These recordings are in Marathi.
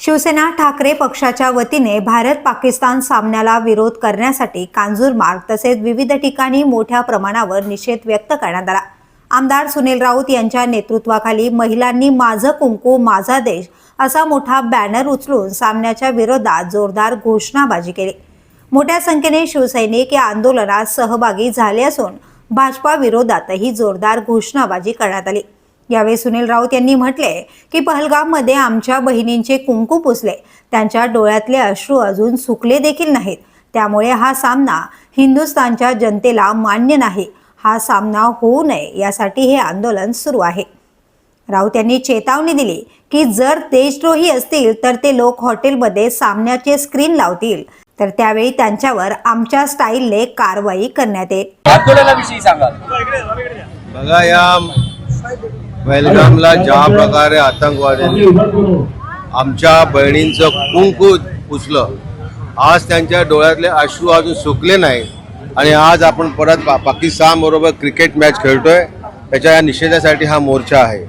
शिवसेना ठाकरे पक्षाच्या वतीने भारत पाकिस्तान सामन्याला विरोध करण्यासाठी कांजूरमार्ग तसेच विविध ठिकाणी मोठ्या प्रमाणावर निषेध व्यक्त करण्यात आला. आमदार सुनील राऊत यांच्या नेतृत्वाखाली महिलांनी माझं कुंकू माझा देश असा मोठा बॅनर उचलून सामन्याच्या विरोधात जोरदार घोषणाबाजी केली. मोठ्या संख्येने शिवसैनिक या आंदोलनात सहभागी झाले असून भाजपा विरोधातही जोरदार घोषणाबाजी करण्यात आली. यावेळी सुनील राऊत यांनी म्हटले की पहलगाममध्ये आमच्या बहिणींचे कुंकू पुसले. त्यांच्या डोळ्यातले अश्रू अजून सुकले देखील नाहीत. त्यामुळे हा सामना हिंदुस्थानच्या जनतेला मान्य नाही. हा सामना होऊ नये यासाठी हे आंदोलन सुरू आहे. राऊत यांनी चेतावणी दिली की जर देशद्रोही असतील तर ते लोक हॉटेलमध्ये सामन्याचे स्क्रीन लावतील. तर त्यावेळी त्यांच्यावर आमच्या स्टाईलने कारवाई करण्यात येईल. बघा या पहलगामला ज्या प्रकारे आतंकवाद्यांनी आमच्या बहिणींचं कुंकू पुसलं. आज त्यांच्या डोळ्यातले अश्रू अजून सुकले नाही. आणि आज आपण परत पा पाकिस्तानबरोबर क्रिकेट मॅच खेळतोय. त्याच्या या निषेधासाठी हा मोर्चा आहे.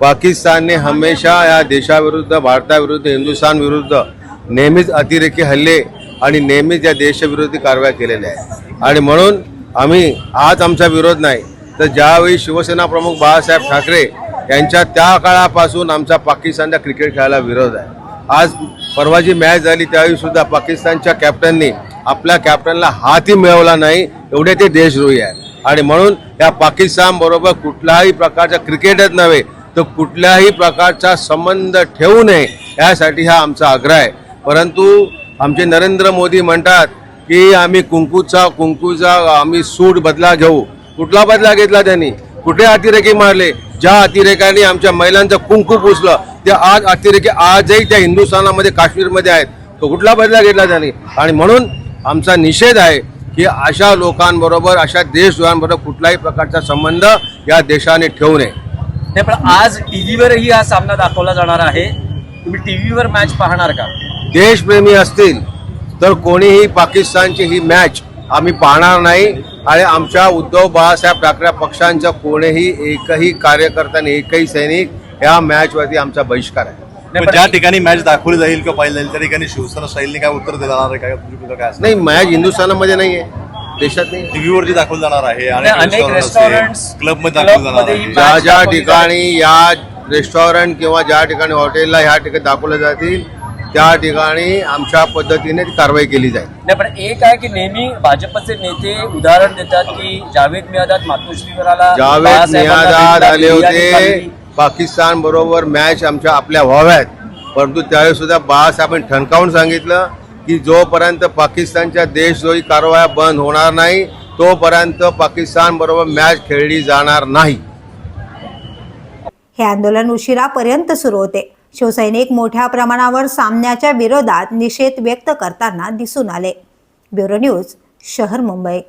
पाकिस्तानने हमेशा या देशाविरुद्ध भारताविरुद्ध हिंदुस्थानविरुद्ध नेहमीच अतिरेकी हल्ले आणि नेहमीच या देशविरोधी कारवाया केलेल्या आहे आणि म्हणून आम्ही आज आमचा विरोध नाही तर ज्यावेळी शिवसेना प्रमुख बाळासाहेब ठाकरे यांच्या त्या काळापासून आमचा पाकिस्तानला क्रिकेट खेळायला विरोध आहे. आज परवा जी मॅच झाली त्यावेळी सुद्धा पाकिस्तानच्या कॅप्टननी आपल्या कॅप्टनला हाती मिळवला नाही एवढे ते देशद्रोही आहे आणि म्हणून या पाकिस्तान बरोबर कुठल्याही प्रकारचा क्रिकेटच नव्हे तर कुठल्याही प्रकारचा संबंध ठेवू नये यासाठी हा आमचा आग्रह आहे. परंतु आमचे नरेंद्र मोदी म्हणतात की आम्ही कुंकूचा कुंकूचा आम्ही सूट बदला घेऊ. कुठला बदला घेतला त्यांनी? कुठे अतिरेकी मारले? ज्या अतिरेकांनी आमच्या महिलांचं कुंकू पुसलं ते आज अतिरेकी आजही त्या हिंदुस्थानामध्ये काश्मीरमध्ये आहेत. तो कुठला बदला घेतला त्यांनी? आणि म्हणून आमचा निषेध आहे की अशा लोकांबरोबर अशा देशद्रोहांबरोबर कुठल्याही प्रकारचा संबंध या देशाने ठेवू नये. नाही पण आज टीव्हीवरही हा सामना दाखवला जाणार आहे. तुम्ही टीव्हीवर मॅच पाहणार का? देशप्रेमी असतील तर कोणीही पाकिस्तानची ही मॅच आम्ही पाहणार नाही आणि आमच्या उद्धव बाळासाहेब ठाकरे पक्षांच्या कोणीही एकही कार्यकर्ता आणि एकही सैनिक या मॅचवरती आमचा बहिष्कार आहे. ज्या ठिकाणी मॅच दाखवली जाईल किंवा पाहिली जाईल त्या ठिकाणी शिवसेना शैलीने काय उत्तर देणार आहे काय? काय नाही मॅच हिंदुस्थानामध्ये नाही आहे देशात नाही. आहे. टीव्हीवर जी दाखवली जाणार आहे अनेक रेस्टॉरंट्स क्लबमध्ये दाखवली जाणार आहे. ज्या ज्या ठिकाणी या रेस्टॉरंट किंवा ज्या ठिकाणी हॉटेलला ह्या ठिकाणी दाखवले जातील त्या ठिकाणी आमच्या पद्धतीने कारवाई केली जाईल. नाही पण एक आहे की नेहमी भाजपचे नेते उदाहरण देतात की जावेद मियादाद मातोश्रीवराला जावेद भेटला, आले होते. पाकिस्तान बरोबर मॅच आमच्या आपल्या व्हाव्यात. परंतु त्यावेळी सुद्धा बाळासाहेबांनी ठणकावून सांगितलं की जोपर्यंत पाकिस्तानच्या देशद्रोही कारवाया बंद होणार नाही तोपर्यंत पाकिस्तान बरोबर मॅच खेळली जाणार नाही. हे आंदोलन उशिरापर्यंत सुरू होते. शिवसैनिक मोठ्या प्रमाणावर सामन्याच्या विरोधात निषेध व्यक्त करताना दिसून आले. ब्युरो न्यूज शहर मुंबई.